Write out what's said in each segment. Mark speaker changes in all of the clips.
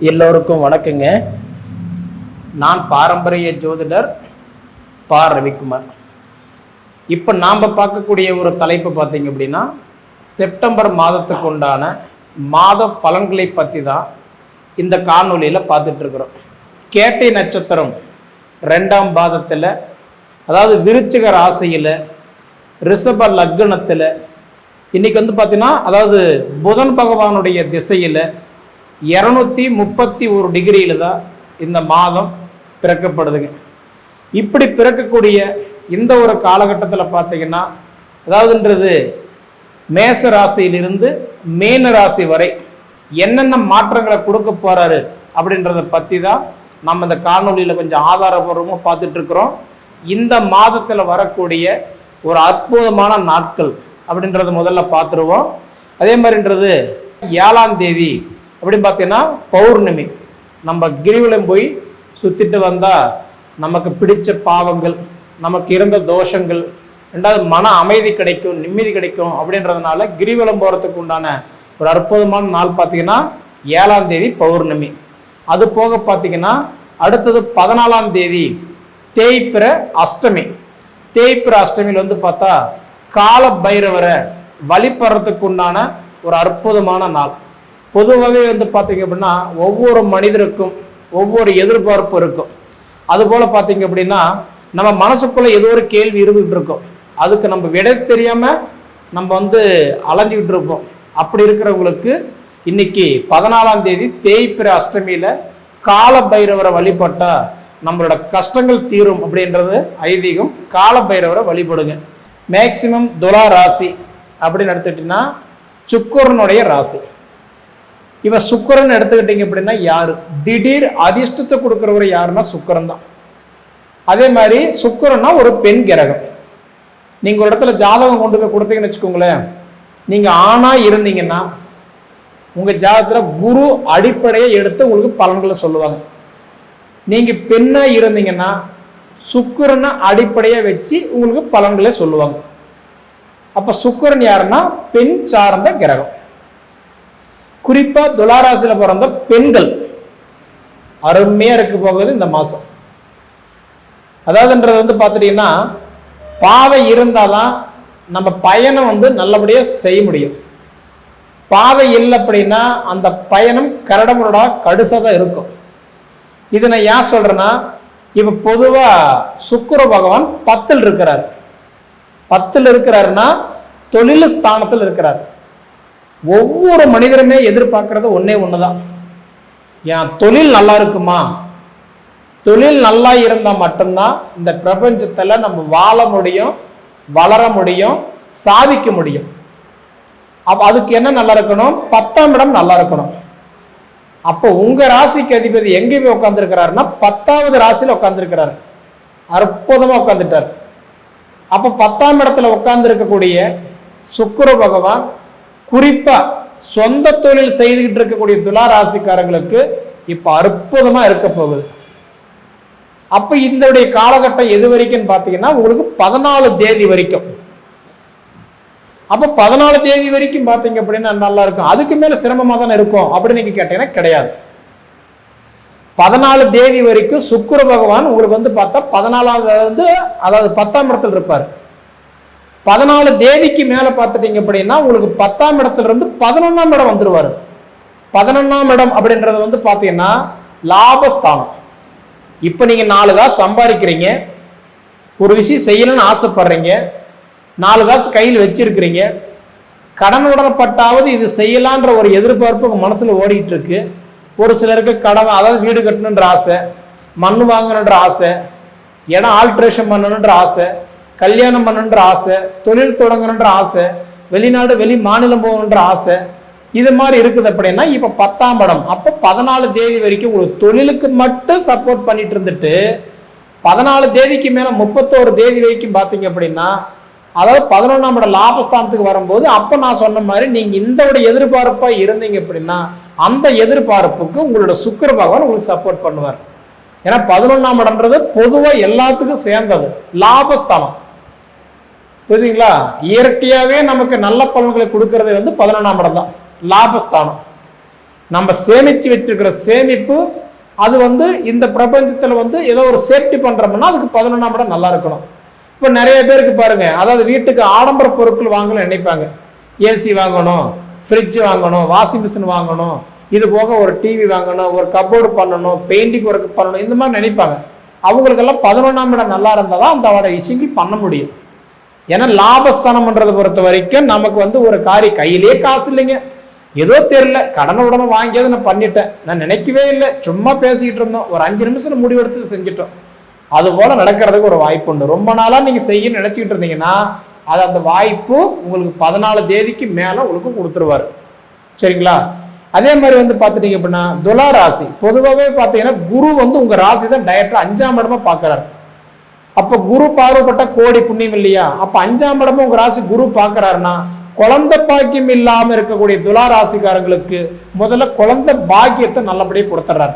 Speaker 1: எல்லோருக்கும் வணக்கங்க. நான் பாரம்பரிய ஜோதிடர் பா. ரவிக்குமார். இப்போ நாம் பார்க்கக்கூடிய ஒரு தலைப்பு பார்த்தீங்க அப்படின்னா செப்டம்பர் மாதத்துக்கு உண்டான மாத பலன்களை பற்றி தான் இந்த காணொளியில் பார்த்துட்ருக்குறோம் கேட்டை நட்சத்திரம் ரெண்டாம் பாதத்தில் அதாவது விருச்சிக ராசியில் ரிஷப லக்னத்தில் இன்னைக்கு வந்து பார்த்தீங்கன்னா அதாவது புதன் பகவானுடைய திசையில் இரநூத்தி முப்பத்தி ஒரு டிகிரியில் தான் இந்த மாதம் பிறக்கப்படுதுங்க. இப்படி பிறக்கக்கூடிய இந்த ஒரு காலகட்டத்தில் பார்த்தீங்கன்னா அதாவதுன்றது மேச ராசியிலிருந்து மேன ராசி வரை என்னென்ன மாற்றங்களை கொடுக்க போகிறாரு அப்படின்றத பற்றி தான் நம்ம இந்த காணொளியில் கொஞ்சம் ஆதாரபூர்வமாக பார்த்துட்ருக்குறோம் இந்த மாதத்தில் வரக்கூடிய ஒரு அற்புதமான நாட்கள் அப்படின்றத முதல்ல பார்த்துருவோம். அதே மாதிரின்றது ஏழாம் தேதி அப்படின்னு பார்த்தீங்கன்னா பௌர்ணமி. நம்ம கிரிவலம் போய் சுற்றிட்டு வந்தால் நமக்கு பிடிச்ச பாவங்கள் நமக்கு இருந்த தோஷங்கள் ரெண்டாவது மன அமைதி கிடைக்கும் நிம்மதி கிடைக்கும் அப்படின்றதுனால கிரிவலம் போகிறதுக்கு உண்டான ஒரு அற்புதமான நாள் பார்த்தீங்கன்னா ஏழாம் தேதி பௌர்ணமி. அது போக பார்த்தீங்கன்னா அடுத்தது பதினாலாம் தேதி தேய்பிற அஷ்டமி. தேய்பிற அஷ்டமியில் வந்து பார்த்தா கால பைரவரை வழிபடுறதுக்கு உண்டான ஒரு அற்புதமான நாள். பொதுவாகவே வந்து பார்த்தீங்க அப்படின்னா ஒவ்வொரு மனிதருக்கும் ஒவ்வொரு எதிர்பார்ப்பு இருக்கும். அதுபோல் பார்த்தீங்க அப்படின்னா நம்ம மனசுக்குள்ளே ஏதோ ஒரு கேள்வி இருந்துகிட்டு இருக்கும். அதுக்கு நம்ம விட தெரியாமல் நம்ம வந்து அலைஞ்சிக்கிட்டு இருப்போம். அப்படி இருக்கிறவங்களுக்கு இன்னைக்கு பதினாலாம் தேதி தேய்பிற அஷ்டமியில் கால பைரவரை வழிபட்டால் நம்மளோட கஷ்டங்கள் தீரும் அப்படின்றது ஐதீகம். கால பைரவரை வழிபடுங்க. மேக்சிமம் துலா ராசி அப்படின்னு எடுத்துக்கிட்டிங்கன்னா சுக்கரனுடைய ராசி. இவன் சுக்கரன் எடுத்துக்கிட்டீங்க அப்படின்னா யாரு? திடீர் அதிர்ஷ்டத்தை கொடுக்குறவர் யாருன்னா சுக்கரன் தான். அதே மாதிரி சுக்கரன்னா ஒரு பெண் கிரகம். நீங்க ஒரு இடத்துல ஜாதகம் கொண்டு போய் கொடுத்தீங்கன்னு வச்சுக்கோங்களேன் நீங்க ஆணா இருந்தீங்கன்னா உங்க ஜாதகத்துல குரு அடிப்படையை எடுத்து உங்களுக்கு பலன்களை சொல்லுவாங்க. நீங்க பெண்ணா இருந்தீங்கன்னா சுக்கரனை அடிப்படையை வச்சு உங்களுக்கு பலன்களை சொல்லுவாங்க. அப்ப சுக்கரன் யாருன்னா பெண் சார்ந்த கிரகம். குறிப்பா துளாராசியில பிறந்த பெண்கள் அருமையா இருக்க போகுது இந்த மாசம். அதாவதுன்றது வந்து பார்த்துட்டீங்கன்னா பாதை இருந்தாதான் நம்ம பயணம் வந்து நல்லபடியாக செய்ய முடியும். பாதை இல்லை அப்படின்னா அந்த பயணம் கரடமுரடா கடுசாக தான் இருக்கும். இதை நான் ஏன் சொல்கிறேன்னா இப்போ பொதுவாக சுக்கிர பகவான் பத்தில் இருக்கிறார். பத்தில் இருக்கிறாருன்னா தொழில் ஸ்தானத்தில் இருக்கிறார். ஒவ்வொரு மனிதருமே எதிர்பார்க்கறது ஒன்று தான் என் தொழில் நல்லா இருக்குமா? தொழில் நல்லா இருந்தால் மட்டும்தான் இந்த பிரபஞ்சத்தில் நம்ம வாழ முடியும் வளர முடியும் சாதிக்க முடியும். அப்போ அதுக்கு என்ன நல்லா இருக்கணும்? பத்தாம் இடம் நல்லா இருக்கணும். அப்போ உங்கள் ராசிக்கு அதிபதி எங்கே போய் உட்காந்துருக்கிறாருன்னா பத்தாவது ராசியில் உட்காந்துருக்கிறாரு அற்புதமாக உட்காந்துட்டார் அப்போ பத்தாம் இடத்துல உட்காந்துருக்கக்கூடிய இருக்கக்கூடிய பகவான் குறிப்பா சொந்த தொழில் செய்துகிட்டு இருக்கக்கூடிய துலா ராசிக்காரங்களுக்கு இப்போ அற்புதமா இருக்க போகுது. அப்போ இந்த காலகட்டம் எது வரைக்கும் பார்த்தீங்கன்னா உங்களுக்கு பதினாலு தேதி வரைக்கும். அப்போ பதினாலு தேதி வரைக்கும் பார்த்தீங்க அப்படின்னா நல்லா இருக்கும். அதுக்கு மேல சிரமமாக தானே இருக்கும் அப்படின்னு நீங்க கேட்டீங்கன்னா கிடையாது. பதினாலு தேதி வரைக்கும் சுக்கிர பகவான் உங்களுக்கு வந்து பார்த்தா பதினாலாவது வந்து அதாவது பத்தாம் இடத்துல இருப்பார். பதினாலு தேதிக்கு மேல பார்த்துட்டீங்க அப்படின்னா உங்களுக்கு பத்தாம் இடத்துல இருந்து பதினொன்னாம் இடம் வந்துருவாரு. பதினொன்னாம் இடம் அப்படின்றது வந்து பார்த்தீங்கன்னா லாபஸ்தானம். இப்போ நீங்க நாலு காசு சம்பாதிக்கிறீங்க. ஒரு விஷயம் செய்யணும்னு ஆசைப்படுறீங்க. நாலு காசு கையில் வச்சிருக்கிறீங்க. கடன் உடனப்பட்டாவது இது செய்யலான்ற ஒரு எதிர்பார்ப்பு உங்க மனசுல ஓடிட்டு இருக்கு ஒரு சிலருக்கு கடன் அதாவது வீடு கட்டணுன்ற ஆசை மண் வாங்கணுன்ற ஆசை இடம் ஆல்ட்ரேஷன் பண்ணணுன்ற ஆசை கல்யாணம் பண்ணணுன்ற ஆசை தொழில் தொடங்கணுன்ற ஆசை வெளிநாடு வெளி மாநிலம் போகணுன்ற ஆசை இது மாதிரி இருக்குது அப்படின்னா இப்போ பத்தாம் படம் அப்போ பதினாலு தேதி வரைக்கும் உங்களுக்கு தொழிலுக்கு மட்டும் சப்போர்ட் பண்ணிட்டு இருந்துட்டு பதினாலு தேதிக்கு மேலே முப்பத்தோரு தேதி வரைக்கும் பார்த்தீங்க அப்படின்னா அதாவது பதினொன்றாம் இடம் லாபஸ்தானத்துக்கு வரும்போது அப்போ நான் சொன்ன மாதிரி நீங்கள் இந்த எதிர்பார்ப்பாக இருந்தீங்க அப்படின்னா அந்த எதிர்பார்ப்புக்கு உங்களோட சுக்கர பகவான் உங்களுக்கு சப்போர்ட் பண்ணுவார். ஏன்னா பதினொன்றாம் இடம்ன்றது பொதுவாக எல்லாத்துக்கும் சேர்ந்தது. லாபஸ்தானம். புரியுதுங்களா? இயற்கையாகவே நமக்கு நல்ல பலன்களை கொடுக்கறது வந்து பதினொன்றாம் இடம் தான். லாபஸ்தானம். நம்ம சேமிச்சு வச்சிருக்கிற சேமிப்பு அது வந்து இந்த பிரபஞ்சத்தில் வந்து ஏதோ ஒரு சேஃப்டி பண்ணுறோம்னா அதுக்கு பதினொன்றாம் இடம் நல்லா இருக்கணும். இப்போ நிறைய பேருக்கு பாருங்க அதாவது வீட்டுக்கு ஆடம்பர பொருட்கள் வாங்கணும்னு நினைப்பாங்க. ஏசி வாங்கணும் ஃப்ரிட்ஜ் வாங்கணும் வாஷிங் மிஷின் வாங்கணும் இது போக ஒரு டிவி வாங்கணும் ஒரு கப்போர்டு பண்ணணும் பெயிண்டிங் ஒர்க் பண்ணணும் இந்த மாதிரி நினைப்பாங்க. அவங்களுக்கெல்லாம் பதினொன்றாம் இடம் நல்லா இருந்தால் தான் அந்த விஷயங்கள் பண்ண முடியும். ஏன்னா லாபஸ்தானம்ன்றதை பொறுத்த வரைக்கும் நமக்கு வந்து ஒரு காரி கையிலே காசு இல்லைங்க. ஏதோ தெரியல கடனை உடனே வாங்கியதை நான் பண்ணிட்டேன். நான் நினைக்கவே இல்லை. சும்மா பேசிக்கிட்டு இருந்தோம். ஒரு அஞ்சு நிமிஷம் முடிவெடுத்து செஞ்சுட்டோம். அது போல நடக்கிறதுக்கு ஒரு வாய்ப்பு உண்டு. ரொம்ப நாளாக நீங்கள் செய்ய நினைச்சிக்கிட்டு இருந்தீங்கன்னா அது அந்த வாய்ப்பு உங்களுக்கு பதினாலு தேதிக்கு மேலே உங்களுக்கு கொடுத்துருவாரு. சரிங்களா? அதே மாதிரி வந்து பார்த்துட்டீங்க அப்படின்னா துலா ராசி. பொதுவாகவே பார்த்தீங்கன்னா குரு வந்து உங்கள் ராசி தான் டைரக்டாக அஞ்சாம் இடமா பார்க்கறாரு. அப்ப குரு பார்வப்பட்ட கோடி புண்ணியம் இல்லையா? அப்ப அஞ்சாம் இடமும் உங்க ராசி குரு பார்க்குறாருன்னா குழந்தை பாக்கியம் இல்லாம இருக்கக்கூடிய துலா ராசிக்காரங்களுக்கு முதல்ல குழந்தை பாக்கியத்தை நல்லபடியாக கொடுத்துட்றாரு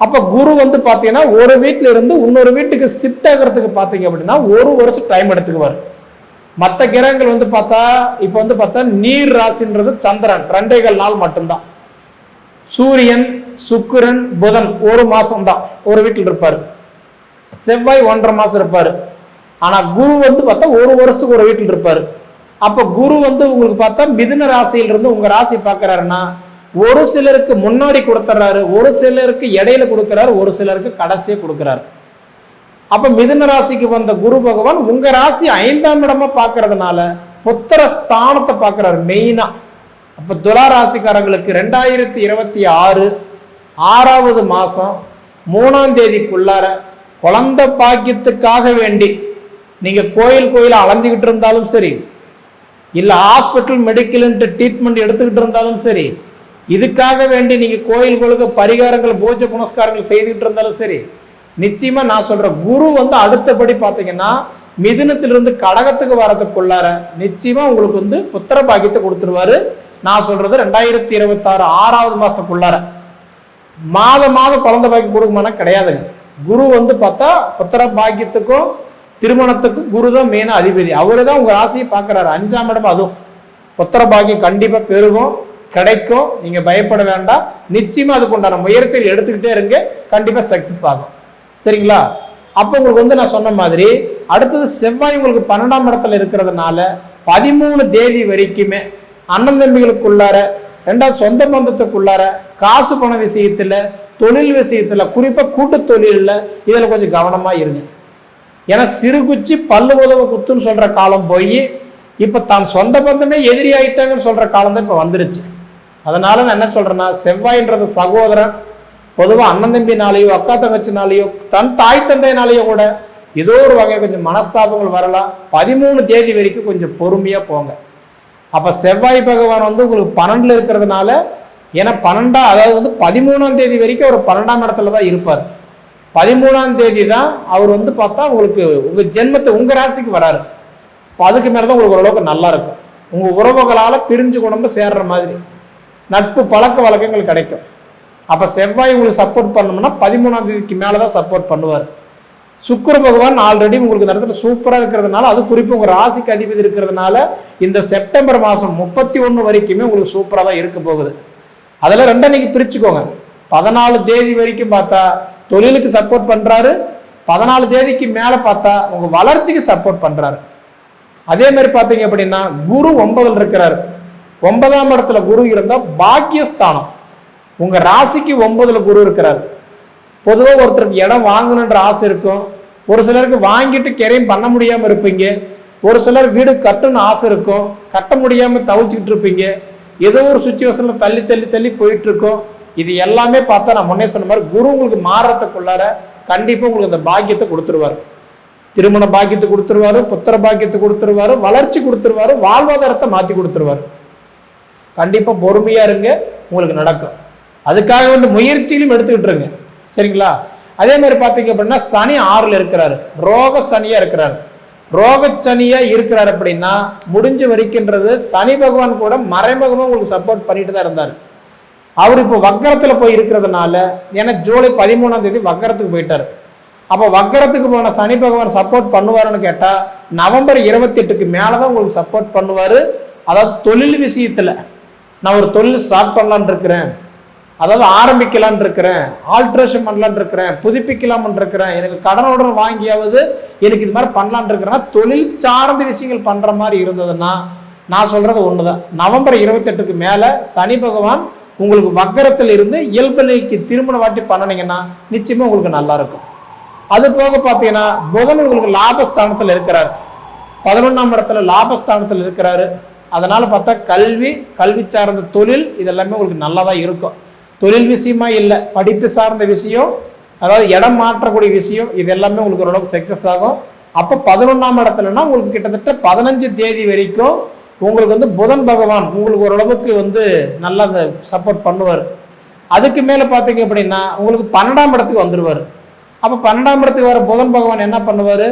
Speaker 1: அப்ப குரு வந்து பாத்தீங்கன்னா ஒரு வீட்டுல இருந்து இன்னொரு வீட்டுக்கு ஷிஃப்ட் ஆகிறதுக்கு பாத்தீங்க அப்படின்னா ஒரு வருஷம் டைம் எடுத்துக்குவார். மற்ற கிரகங்கள் வந்து பார்த்தா இப்போ வந்து பார்த்தா நீர் ராசின்றது சந்திரன். ரெண்டைகள் நாள் மட்டும்தான். சூரியன் சுக்கிரன் புதன் ஒரு மாசம் தான் ஒரு வீட்டில் இருப்பார். செவ்வாய் ஒன்றரை மாதம் இருப்பார். ஆனால் குரு வந்து பார்த்தா ஒரு வருஷத்துக்கு ஒரு வீட்டில் இருப்பார். அப்போ குரு வந்து உங்களுக்கு பார்த்தா மிதுன ராசியிலிருந்து உங்கள் ராசி பார்க்கறாருன்னா ஒரு சிலருக்கு முன்னாடி கொடுத்துட்றாரு ஒரு சிலருக்கு இடையில கொடுக்குறாரு ஒரு சிலருக்கு கடைசியே கொடுக்குறாரு. அப்போ மிதுன ராசிக்கு வந்த குரு பகவான் உங்கள் ராசி ஐந்தாம் இடமா பார்க்கறதுனால புத்திர ஸ்தானத்தை பார்க்குறாரு மெயினாக அப்போ துலா ராசிக்காரங்களுக்கு ரெண்டாயிரத்தி இருபத்தி ஆறு ஆறாவது மாதம் மூணாம் தேதிக்குள்ளார குழந்த பாக்கியத்துக்காக வேண்டி நீங்கள் கோயில் கோயில் அலைஞ்சுக்கிட்டு இருந்தாலும் சரி இல்லை ஹாஸ்பிட்டல் மெடிக்கல்ன்ட்டு ட்ரீட்மெண்ட் எடுத்துக்கிட்டு இருந்தாலும் சரி இதுக்காக வேண்டி நீங்கள் கோயில்களுக்கு பரிகாரங்கள் பூஜை புனஸ்காரங்கள் செய்துக்கிட்டு இருந்தாலும் சரி நிச்சயமாக நான் சொல்கிறேன் குரு வந்து அடுத்தபடி பார்த்தீங்கன்னா மிதுனத்திலிருந்து கடகத்துக்கு வரதுக்குள்ளார நிச்சயமாக உங்களுக்கு வந்து புத்திர பாக்கியத்தை கொடுத்துருவாரு. நான் சொல்கிறது ரெண்டாயிரத்தி இருபத்தாறு ஆறாவது மாதத்துக்குள்ளார மாதம் மாதம் குழந்தை பாக்கி கொடுக்குமானா கிடையாதுங்க. குரு வந்து பார்த்தா புத்திர பாக்கியத்துக்கும் திருமணத்துக்கும் குரு தான் மெயினாக அதிபதி. அவர் தான் உங்கள் ராசியை பார்க்குறாரு. அஞ்சாம் இடம் அதுவும். புத்திர பாக்கியம் கண்டிப்பாக பெருகும் கிடைக்கும். நீங்கள் பயப்பட வேண்டாம். நிச்சயமாக அதுக்கு உண்டான முயற்சிகள் எடுத்துக்கிட்டே இருங்க. கண்டிப்பாக சக்சஸ் ஆகும். சரிங்களா? அப்போ உங்களுக்கு வந்து நான் சொன்ன மாதிரி அடுத்தது செவ்வாய் உங்களுக்கு பன்னெண்டாம் இடத்துல இருக்கிறதுனால பதிமூணு தேதி வரைக்குமே அண்ணன் தம்பிகளுக்குள்ளார ரெண்டாவது சொந்த பந்தத்துக்குள்ளார காசு பண விஷயத்தில் தொழில் விஷயத்தில் குறிப்பாக கூட்டு தொழிலில் இதில் கொஞ்சம் கவனமாக இருங்க. ஏன்னா சிறுகுச்சி பல்லு உதவ குத்துன்னு சொல்கிற காலம் போய் இப்போ தான் சொந்த பந்தமே எதிரி ஆயிட்டாங்கன்னு சொல்கிற காலம் தான் இப்போ வந்துருச்சு. அதனால நான் என்ன சொல்கிறேன்னா செவ்வாயின்றது சகோதரன் பொதுவாக அண்ணன் தம்பினாலேயோ அக்கா தங்கச்சினாலேயோ தன் தாய் தந்தையினாலேயோ கூட ஏதோ ஒரு வகையில் கொஞ்சம் மனஸ்தாபங்கள் வரலாம். பதிமூணு தேதி வரைக்கும் கொஞ்சம் பொறுமையாக போங்க. அப்போ செவ்வாய் பகவான் வந்து உங்களுக்கு பன்னெண்டில் இருக்கிறதுனால ஏன்னா பன்னெண்டா அதாவது வந்து பதிமூணாம் தேதி வரைக்கும் அவர் பன்னெண்டாம் இடத்துல தான் இருப்பார். பதிமூணாம் தேதி தான் அவர் வந்து பார்த்தா உங்களுக்கு உங்கள் ஜென்மத்தை உங்கள் ராசிக்கு வராரு. இப்போ அதுக்கு மேலே தான் உங்களுக்கு ஓரளவுக்கு நல்லா இருக்கும். உங்கள் உறவுகளால் பிரிஞ்சு குடும்ப சேர்ற மாதிரி. நட்பு பழக்க வழக்கங்கள் கிடைக்கும். அப்போ செவ்வாய் உங்களுக்கு சப்போர்ட் பண்ணோம்னா பதிமூணாம் தேதிக்கு மேலே தான் சப்போர்ட் பண்ணுவார். சுக்கிர பகவான் ஆல்ரெடி உங்களுக்கு இந்த இடத்துல சூப்பராக இருக்கிறதுனால அது குறிப்பு உங்கள் ராசிக்கு அதிபதி இருக்கிறதுனால இந்த செப்டம்பர் மாதம் முப்பத்தி ஒன்று வரைக்குமே உங்களுக்கு சூப்பராக தான் இருக்க போகுது. அதில் ரெண்டு அன்னைக்கு பிரிச்சுக்கோங்க. பதினாலு தேதி வரைக்கும் பார்த்தா தொழிலுக்கு சப்போர்ட் பண்ணுறாரு பதினாலு தேதிக்கு மேலே பார்த்தா உங்கள் வளர்ச்சிக்கு சப்போர்ட் பண்ணுறாரு அதே மாதிரி பார்த்தீங்க அப்படின்னா குரு ஒன்பதில் இருக்கிறாரு. ஒன்பதாம் இடத்துல குரு இருந்தால் பாக்கியஸ்தானம். உங்கள் ராசிக்கு ஒன்பதில் குரு இருக்கிறார். பொதுவாக ஒருத்தருக்கு இடம் வாங்கணுன்ற ஆசை இருக்கும். ஒரு சிலருக்கு வாங்கிட்டு கிரையும் பண்ண முடியாமல் இருப்பீங்க. ஒரு சிலர் வீடு கட்டணும்னு ஆசை இருக்கும். கட்ட முடியாமல் தவிச்சிக்கிட்டு இருப்பீங்க. ஏதோ ஒரு சுச்சுவேஷனில் தள்ளி தள்ளி தள்ளி போயிட்டுருக்கோம் இது எல்லாமே பார்த்தா நான் முன்னே சொன்ன மாதிரி குரு உங்களுக்கு மாறுறதுக்குள்ளார கண்டிப்பாக உங்களுக்கு அந்த பாக்கியத்தை கொடுத்துருவாரு. திருமண பாக்கியத்தை கொடுத்துருவாரு புத்திர பாக்கியத்தை கொடுத்துருவாரு வளர்ச்சி கொடுத்துருவாரு வாழ்வாதாரத்தை மாற்றி கொடுத்துருவாரு. கண்டிப்பாக பொறுமையாக இருங்க உங்களுக்கு நடக்கும். அதுக்காக வந்து முயற்சியிலும் எடுத்துக்கிட்டு இருங்க. சரிங்களா? அதே மாதிரி பார்த்தீங்க அப்படின்னா சனி ஆறில் இருக்கிறாரு. ரோக சனியா இருக்கிறாரு. ரோக சனியா இருக்கிறார் அப்படின்னா முடிஞ்ச வரைக்கின்றது சனி பகவான் கூட மறைமுகமாக உங்களுக்கு சப்போர்ட் பண்ணிட்டு தான் இருந்தார். அவர் இப்போ வக்கரத்தில் போய் இருக்கிறதுனால ஏன்னா ஜூலை பதிமூணாம் தேதி வக்கரத்துக்கு போயிட்டார். அப்போ வக்கரத்துக்கு போன சனி பகவான் சப்போர்ட் பண்ணுவாருன்னு கேட்டால் நவம்பர் இருபத்தி எட்டுக்கு மேலதான் உங்களுக்கு சப்போர்ட் பண்ணுவார். அதாவது தொழில் விஷயத்தில் நான் ஒரு தொழில் ஸ்டார்ட் பண்ணலான் இருக்கிறேன். அதாவது ஆரம்பிக்கலான் இருக்கிறேன் ஆல்ட்ரேஷன் பண்ணலான் இருக்கிறேன் புதுப்பிக்கலாம்னு இருக்கிறேன் எனக்கு கடனோட வாங்கியாவது எனக்கு இது மாதிரி பண்ணலான் இருக்கிறேன்னா தொழில் சார்ந்த விஷயங்கள் பண்ணுற மாதிரி இருந்ததுன்னா நான் சொல்றது தான் நவம்பர் இருபத்தெட்டுக்கு மேலே சனி பகவான் உங்களுக்கு வக்கரத்தில் இருந்து இயல்பு நிலைக்கு திருமண வாட்டி பண்ணினீங்கன்னா நிச்சயமா உங்களுக்கு நல்லா இருக்கும். அது போக பார்த்தீங்கன்னா புதன் உங்களுக்கு லாபஸ்தானத்தில் இருக்கிறார். பதினொன்றாம் இடத்துல லாபஸ்தானத்தில் இருக்கிறாரு. அதனால பார்த்தா கல்வி கல்வி சார்ந்த தொழில் இதெல்லாமே உங்களுக்கு நல்லா தான் இருக்கும். தொழில் விஷயமா இல்லை படிப்பு சார்ந்த விஷயம் அதாவது இடம் மாற்றக்கூடிய விஷயம் இது எல்லாமே உங்களுக்கு ஓரளவுக்கு சக்ஸஸ் ஆகும். அப்போ பதினொன்றாம் இடத்துலன்னா உங்களுக்கு கிட்டத்தட்ட பதினஞ்சு தேதி வரைக்கும் உங்களுக்கு வந்து புதன் பகவான் உங்களுக்கு ஓரளவுக்கு வந்து நல்லா அந்த சப்போர்ட் பண்ணுவார். அதுக்கு மேலே பார்த்தீங்க அப்படின்னா உங்களுக்கு பன்னெண்டாம் இடத்துக்கு வந்துடுவார் அப்போ பன்னெண்டாம் இடத்துக்கு வர புதன் பகவான் என்ன பண்ணுவார்?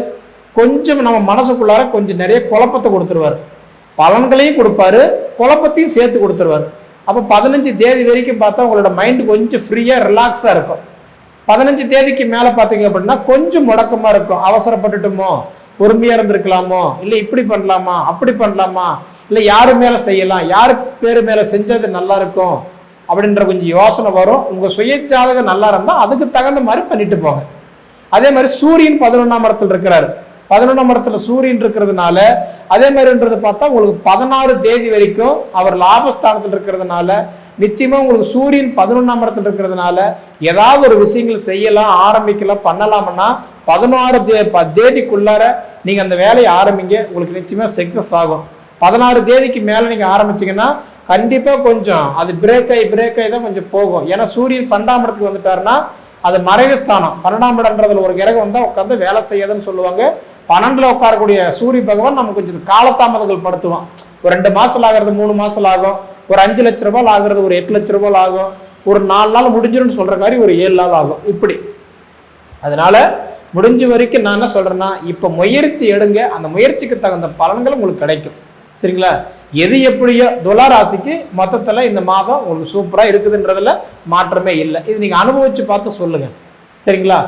Speaker 1: கொஞ்சம் நம்ம மனசுக்குள்ளார கொஞ்சம் நிறைய குழப்பத்தை கொடுத்துருவார். பலன்களையும் கொடுப்பாரு குழப்பத்தையும் சேர்த்து கொடுத்துருவார். அப்போ பதினஞ்சு தேதி வரைக்கும் பார்த்தா உங்களோட மைண்டு கொஞ்சம் ஃப்ரீயாக ரிலாக்ஸாக இருக்கும். பதினஞ்சு தேதிக்கு மேலே பார்த்தீங்க அப்படின்னா கொஞ்சம் முடக்கமாக இருக்கும். அவசரப்பட்டுட்டுமோ? பொறுமையாக இருந்திருக்கலாமோ? இல்லை இப்படி பண்ணலாமா? அப்படி பண்ணலாமா? இல்லை யார் மேலே செய்யலாம்? யார் பேர் மேலே செஞ்சது நல்லா இருக்கும்? அப்படின்ற கொஞ்சம் யோசனை வரும். உங்கள் சுயச்சாதகம் நல்லா இருந்தால் அதுக்கு தகுந்த மாதிரி பண்ணிட்டு போங்க. அதே மாதிரி சூரியன் பதினொன்றாம் இடத்துல இருக்கிறாரு. பதினொன்றாம் இடத்துல சூரியன் இருக்கிறதுனால அதே மாதிரின்றது பார்த்தா உங்களுக்கு பதினாறு தேதி வரைக்கும் அவர் லாபஸ்தானத்தில் இருக்கிறதுனால நிச்சயமா உங்களுக்கு சூரியன் பதினொன்றாம் இடத்துல இருக்கிறதுனால ஏதாவது ஒரு விஷயங்கள் செய்யலாம் ஆரம்பிக்கலாம் பண்ணலாம்னா பதினாறு தே ப- தேதிக்குள்ளார நீங்க அந்த வேலையை ஆரம்பிங்க உங்களுக்கு நிச்சயமா சக்சஸ் ஆகும். பதினாறு தேதிக்கு மேல நீங்க ஆரம்பிச்சீங்கன்னா கண்டிப்பா கொஞ்சம் அது பிரேக் ஆகி பிரேக் ஆகி தான் கொஞ்சம் போகும். ஏன்னா சூரியன் பன்னெண்டாம் இடத்துக்கு வந்துட்டாருன்னா அது மறைவு ஸ்தானம். பன்னெண்டாம் இடம்ன்றதுல ஒரு கிரகம் வந்தால் உட்காந்து வேலை செய்யாதுன்னு சொல்லுவாங்க. பன்னெண்டில் உட்காரக்கூடிய சூரிய பகவான் நம்ம கொஞ்சம் காலதாமதங்கள் படுத்துவான். ஒரு ரெண்டு மாசம் ஆகிறது மூணு மாசம் ஆகும். ஒரு அஞ்சு லட்ச ரூபாய் ஆகிறது ஒரு எட்டு லட்ச ரூபாய் ஆகும். ஒரு நாலு நாள் முடிஞ்சிடும் சொல்ற மாதிரி ஒரு ஏழு நாள் ஆகும். இப்படி. அதனால முடிஞ்ச வரைக்கும் நான் என்ன சொல்றேன்னா இப்போ முயற்சி எடுங்க. அந்த முயற்சிக்கு தகுந்த பலன்கள் உங்களுக்கு கிடைக்கும். சரிங்களா? எது எப்படியோ துலா ராசிக்கு மொத்தத்தில் இந்த மாதம் உங்களுக்கு சூப்பராக இருக்குதுன்றதில் மாற்றமே இல்லை. இது நீங்கள் அனுபவித்து பார்த்து சொல்லுங்கள் சரிங்களா?